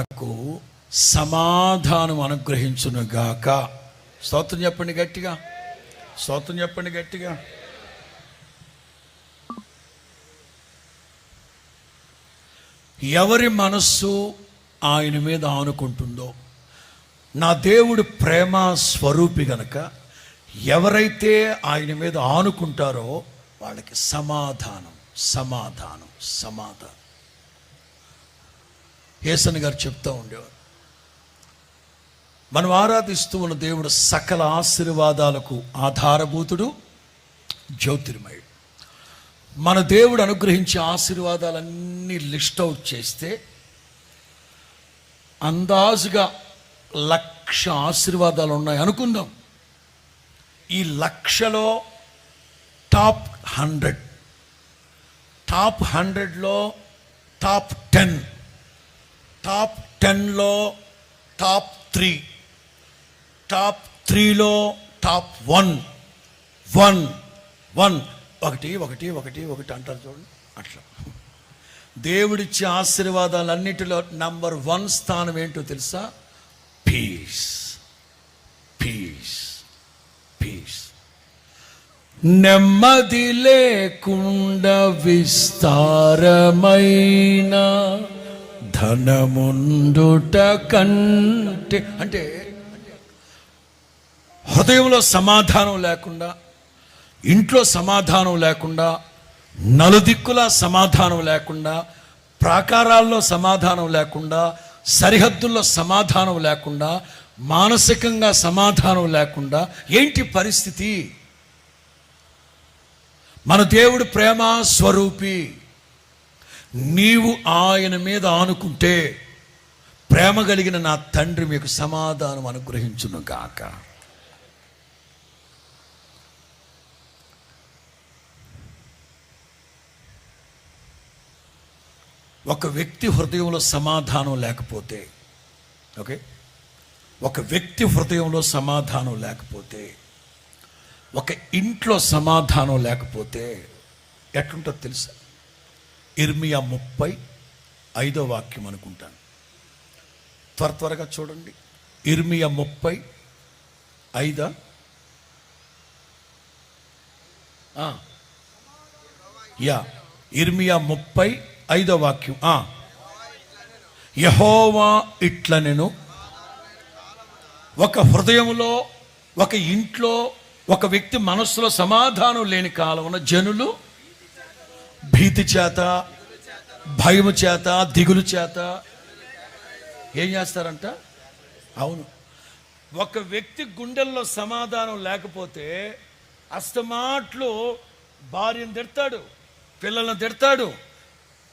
మనకు సమాధానం అనుగ్రహించును గాక స్తోత్రం చెప్పండి గట్టిగా. స్తోత్రం చెప్పండి గట్టిగా. ఎవరి మనస్సు ఆయన మీద ఆనుకుంటుందో నా దేవుడు ప్రేమ స్వరూపి గనక ఎవరైతే ఆయన మీద ఆనుకుంటారో వాళ్ళకి సమాధానం సమాధానం సమాధానం. హేసన్ గారు చెప్తూ ఉండేవారు. మనం ఆరాధిస్తూ ఉన్న దేవుడు సకల ఆశీర్వాదాలకు ఆధారభూతుడు జ్యోతిర్మయుడు. మన దేవుడు అనుగ్రహించే ఆశీర్వాదాలన్నీ లిస్ట్ అవుట్ చేస్తే అందాజుగా లక్ష ఆశీర్వాదాలు ఉన్నాయి అనుకుందాం. ఈ లక్షలో టాప్ హండ్రెడ్ టాప్ హండ్రెడ్లో టాప్ టెన్ టాప్ టెన్లో టాప్ త్రీ. టాప్ త్రీలో టాప్ వన్. వన్. వన్. ఒకటి ఒకటి ఒకటి ఒకటి అంటారు చూడండి అట్లా. దేవుడిచ్చే ఆశీర్వాదాలన్నిటిలో నంబర్ వన్ స్థానం ఏంటో తెలుసా? పీస్. పీస్. పీస్. నెమ్మది లేకుండా విస్తారమైన ధనముండుట కంటే అంటే హృదయంలో సమాధానం లేకుండా ఇంట్లో సమాధానం లేకుండా నలుదిక్కుల సమాధానం లేకుండా ప్రాకారాల్లో సమాధానం లేకుండా సరిహద్దుల్లో సమాధానం లేకుండా మానసికంగా సమాధానం లేకుండా ఏంటి పరిస్థితి? మన దేవుడు ప్రేమ స్వరూపి. నీవు ఆయన మీద ఆనుకుంటే ప్రేమ కలిగిన నా తండ్రి మీకు సమాధానం అనుగ్రహించును గాక. ఒక వ్యక్తి హృదయంలో సమాధానం లేకపోతే ఓకే? ఒక వ్యక్తి హృదయంలో సమాధానం లేకపోతే ఒక ఇంట్లో సమాధానం లేకపోతే ఎట్లుంటుందో తెలుసా? ఇర్మియా ముప్పై ఐదో వాక్యం అనుకుంటాను. త్వర త్వరగా చూడండి. ఇర్మియా ముప్పై ఐదా. యా. ఇర్మియా ముప్పై ఐదో వాక్యం. యహోవా ఇట్ల నేను ఒక హృదయంలో ఒక ఇంట్లో ఒక వ్యక్తి మనస్సులో సమాధానం లేని కాలమున జనులు భీతి చేత భయము చేత దిగులు చేత ఏం చేస్తారంట? అవును. ఒక వ్యక్తి గుండెల్లో సమాధానం లేకపోతే అస్తమాట్లు భార్యను తిడతాడు పిల్లలను తిడతాడు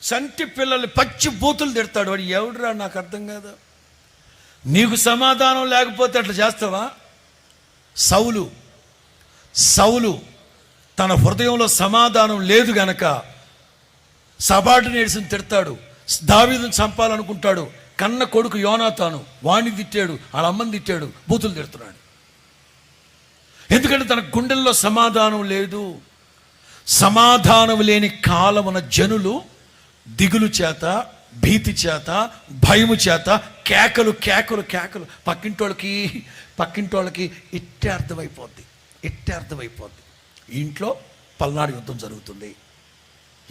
చంటి పిల్లల్ని పచ్చి బూతులు తిడతాడు. వాడు ఎవడురా? నాకు అర్థం కాదు. నీకు సమాధానం లేకపోతే అట్లా చేస్తావా? సౌలు సౌలు తన హృదయంలో సమాధానం లేదు గనక సబార్డినేట్స్ని తిడతాడు. దావీదుని చంపాలనుకుంటాడు. కన్న కొడుకు యోనాతాను వాణ్ణి తిట్టాడు వాళ్ళ అమ్మని తిట్టాడు బూతులు తిడుతున్నాడు. ఎందుకంటే తన గుండెల్లో సమాధానం లేదు. సమాధానం లేని కాలమున జనులు దిగులు చేత భీతి చేత భయము చేత కేకలు కేకలు కేకలు. పక్కింటోళ్ళకి పక్కింటోళ్ళకి ఇట్టే అర్థమైపోద్ది. ఇట్టే అర్థమైపోద్ది. ఇంట్లో పల్నాడు యుద్ధం జరుగుతుంది.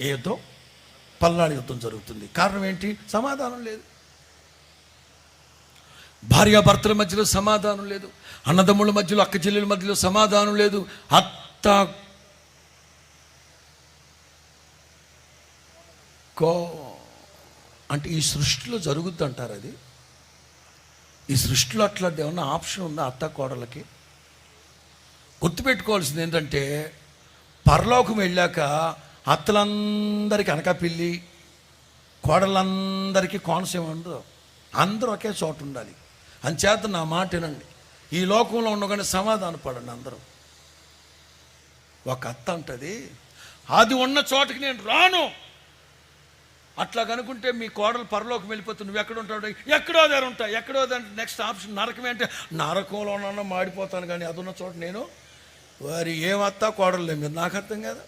ఏ యుద్ధం? పల్నాడు యుద్ధం జరుగుతుంది. కారణం ఏంటి? సమాధానం లేదు. భార్యాభర్తల మధ్యలో సమాధానం లేదు. అన్నదమ్ముల మధ్యలో అక్క చెల్లెల మధ్యలో సమాధానం లేదు. అత్త కో అంటే ఈ సృష్టిలో జరుగుద్ది అంటారు అది. ఈ సృష్టిలో అట్లాంటి ఏమన్నా ఆప్షన్ ఉందా అత్త కోడలకి గుర్తుపెట్టుకోవాల్సింది ఏంటంటే పరలోకం వెళ్ళాక అత్తలందరికీ అనకాపిల్లి కోడలందరికీ కోనసీమ ఉండదు. అందరూ ఒకే చోట ఉండాలి. అంచేత నా మాట వినండి. ఈ లోకంలో ఉండగానే సమాధాన పడండి అందరూ. ఒక అత్త అంటది అది ఉన్న చోటకి నేను రాను. అట్లా కనుకుంటే మీ కోడలు పరలోకి వెళ్ళిపోతుంది నువ్వు ఎక్కడ ఉంటావు? ఎక్కడో దగ్గర ఉంటా. ఎక్కడో దాని నెక్స్ట్ ఆప్షన్ నరకమే అంటే నరకంలోనన్నా మాడిపోతాను కానీ అది ఉన్న చోట నేను. వారి ఏమత్తా కోడలు లేదు మీరు నాకు అర్థం కదా.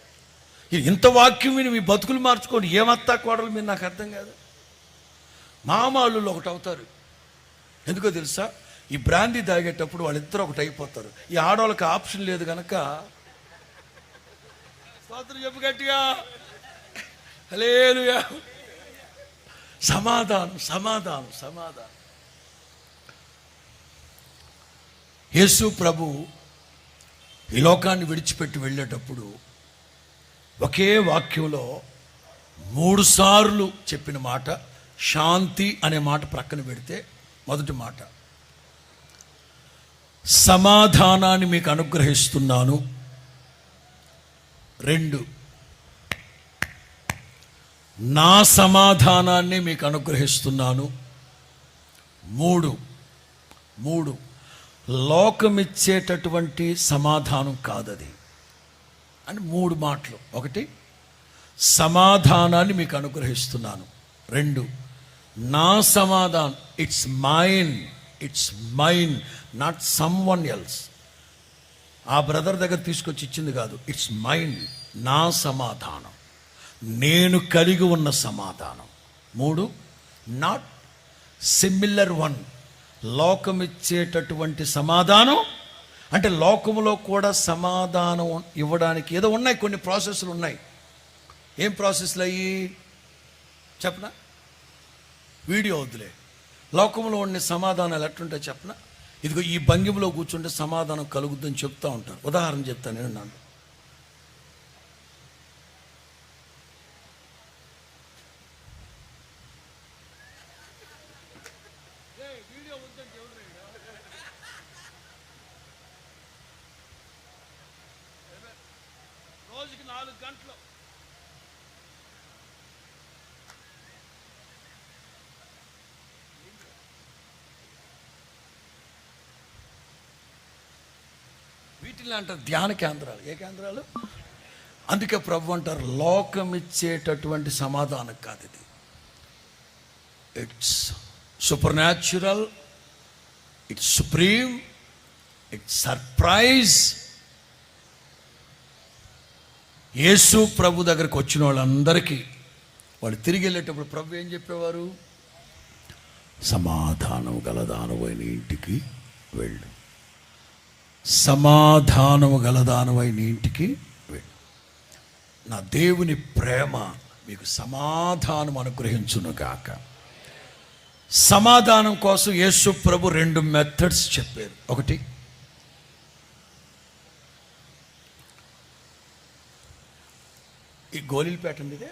ఇంత వాక్యం విని మీ బతుకులు మార్చుకోండి. ఏమత్తా కోడలు మీరు నాకు అర్థం కాదు. మామాళ్ళు ఒకటి అవుతారు. ఎందుకో తెలుసా? ఈ బ్రాందీ తాగేటప్పుడు వాళ్ళిద్దరూ ఒకటి అయిపోతారు. ఈ ఆడవాళ్ళకి ఆప్షన్ లేదు కనుక స్తోత్రం చెప్పు గట్టిగా. హల్లెలూయా. సమాధానం సమాధానం సమాధానం. యేసు ప్రభు ఈ లోకాన్ని విడిచిపెట్టి వెళ్ళేటప్పుడు ఒకే వాక్యంలో మూడు సార్లు చెప్పిన మాట శాంతి అనే మాట ప్రక్కన పెడితే మొదటి మాట. సమాధానాన్ని మీకు అనుగ్రహిస్తున్నాను. రెండు. నా సమాధానాన్ని మీకు అనుగ్రహిస్తున్నాను. మూడు. మూడు. లోకమిచ్చేటటువంటి సమాధానం కాదది. అని మూడు మాటలు. ఒకటి సమాధానాన్ని మీకు అనుగ్రహిస్తున్నాను. రెండు నా సమాధానం it's mine it's mine not someone else ఆ బ్రదర్ దగ్గర తీసుకొచ్చి ఇచ్చింది కాదు ఇట్స్ మైండ్ నా సమాధానం. నేను కలిగి ఉన్న సమాధానం. మూడు నాట్ సిమిలర్ వన్ లోకం ఇచ్చేటటువంటి సమాధానం అంటే లోకములో కూడా సమాధానం ఇవ్వడానికి ఏదో ఉన్నాయి కొన్ని ప్రాసెస్లు ఉన్నాయి. ఏం ప్రాసెస్లు అయ్యి? చెప్పనా? వీడియో వద్దులే. లోకంలో ఉండే సమాధానాలు ఎట్లుంటాయి చెప్పనా? ఇదిగో ఈ భంగిమలో కూర్చుంటే సమాధానం కలుగుద్దని చెప్తూ ఉంటారు. ఉదాహరణ చెప్తాను నేను నన్ను వీటిని అంటారు ధ్యాన కేంద్రాలు. ఏ కేంద్రాలు? అందుకే ప్రభు అంటారు లోకం ఇచ్చేటటువంటి సమాధానం కాదు ఇది. It's supernatural it's supreme it's surprise Yesu ప్రభు దగ్గరికి వచ్చిన వాళ్ళందరికీ వాళ్ళు తిరిగి వెళ్ళేటప్పుడు ప్రభు ఏం చెప్పేవారు? సమాధానం గలదానమైన ఇంటికి వెళ్ళు. సమాధానము గలదానమైన ఇంటికి నా దేవుని ప్రేమ మీకు సమాధానం అనుగ్రహించును గాక. సమాధానం కోసం యేసు ప్రభు రెండు మెథడ్స్ చెప్పారు. ఒకటి ఈ గోళీలపేట అండి ఇదే?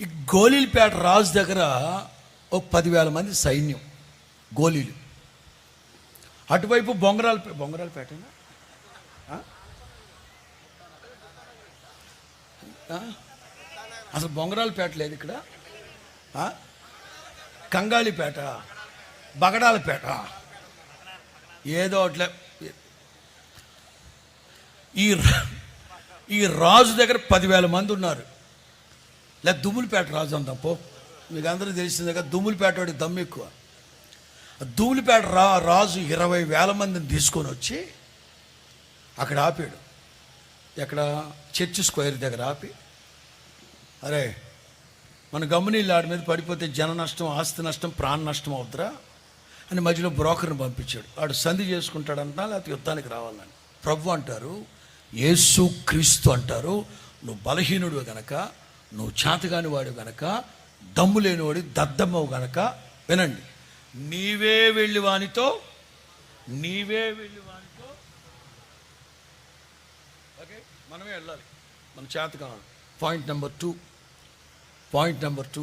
ఈ గోలీలపేట రాజు దగ్గర ఓ పదివేల మంది సైన్యం గోలీలు అటువైపు బొంగరాల బొంగరాలపేటనా పేటనా? అసలు అసలు బొంగరాలపేట లేదు ఇక్కడ. కంగాళిపేట బగడాలపేట ఏదో అట్లా ఈ ఈ రాజు దగ్గర పదివేల మంది ఉన్నారు. లేదా దుమ్ములపేట రాజు అందాం పో. మీకు అందరూ తెలిసిందిగా దుమ్ములపేట వాడికి దమ్ము ఎక్కువ. ధూళిపేట రా రాజు ఇరవై వేల మందిని తీసుకొని వచ్చి అక్కడ ఆపాడు. ఎక్కడ? చర్చ్ స్క్వేర్ దగ్గర ఆపి. అరే మన గమ్మునీళ్ళు ఆడి మీద పడిపోతే జన నష్టం ఆస్తి నష్టం ప్రాణ నష్టం అవుద్దిరా అని మధ్యలో బ్రోకర్ని పంపించాడు. వాడు సంధి చేసుకుంటాడంటా లేకపోతే యుద్ధానికి రావాలని. ప్రభు అంటారు యేసు క్రీస్తు అంటారు నువ్వు బలహీనుడు గనక నువ్వు చేతగాని వాడు గనక దమ్ము లేనివాడు దద్దమ్మవు గనక వినండి. నీవే వెళ్ళి వానితో నీవే వెళ్ళి వానితో. ఓకే మనమే వెళ్ళాలి. మన చేత కావాలి. Point number two point number two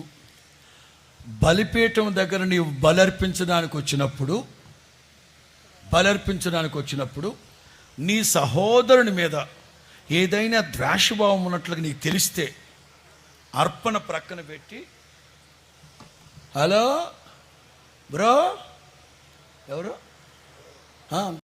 బలిపీఠం దగ్గర నీవు బలర్పించడానికి వచ్చినప్పుడు బలర్పించడానికి వచ్చినప్పుడు నీ సహోదరుని మీద ఏదైనా ద్వేషభావం ఉన్నట్లుగా నీకు తెలిస్తే అర్పణ ప్రక్కన పెట్టి హలో బ్రో ఎవరు?